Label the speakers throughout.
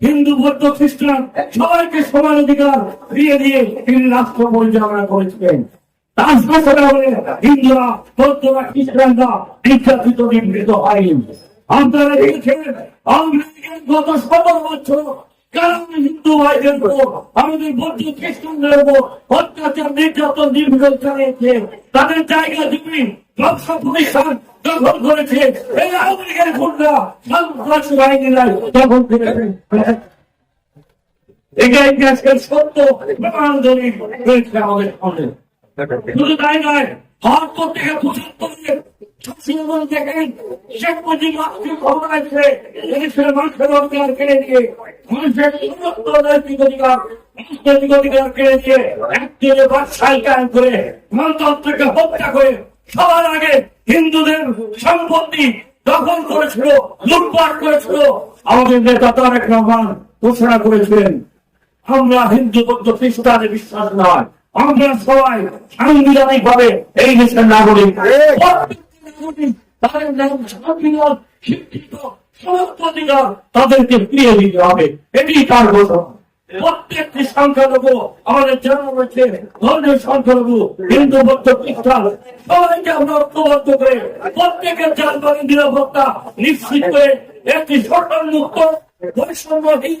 Speaker 1: হিন্দু বৌদ্ধ খ্রিস্টান সবাইকে সমান অধিকার দিয়ে দিয়ে তিনি রাষ্ট্র পরিচালনা করেছিলেন তার বলে হিন্দুরা বৌদ্ধরা খ্রিস্টানরা। নির্যাতিত নিবৃত হয়নি আপনারা দেখেছেন গত সতেরো বছর কারণ হিন্দু ভাইদের আমাদের বৌদ্ধ খ্রিস্টানদের উপর অত্যাচার নির্যাতন নির্বিঘ্ন চালিয়েছে তাদের জায়গা জমি নয় শেখ মুজিব রাষ্ট্রীয় ক্ষমতা আছে মানুষের কেড়ে দিয়ে মানুষের নৈতিক অধিকার রাজনৈতিক অধিকার কেড়ে দিয়ে একদিনে বাদশাহী কায়ন করে গণতন্ত্রকে হত্যা করে সবার আগে হিন্দুদের সম্পত্তি দখল করেছিল লুটপাট করেছিল আমাদের নেতা তারেক রহমান ঘোষণা করেছিলেন আমরা হিন্দু বৌদ্ধ খ্রিস্টানে বিশ্বাস নয় আমরা সবাই সাংবিধানিক ভাবে এই। দেশের নাগরিক নাগরিক তাদের নাম স্বাধীন শিক্ষিত তাদেরকে ফিরিয়ে দিতে হবে। এটি তার প্রত্যেকটি সংখ্যালঘু আমাদের জন্ম হয়েছে। ধর্মের সংখ্যালঘু, হিন্দু, বৌদ্ধ, খ্রিস্টান, সবাইকে আমরা ঐক্যবদ্ধ করে প্রত্যেকের যানবাহনের নিরাপত্তা নিশ্চিত করে একটি সরকার মুক্ত বৈষম্যহীন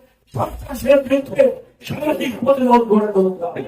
Speaker 1: সন্ত্রাসের বিরুদ্ধে সামাজিক প্রতিরোধ গড়ে হবে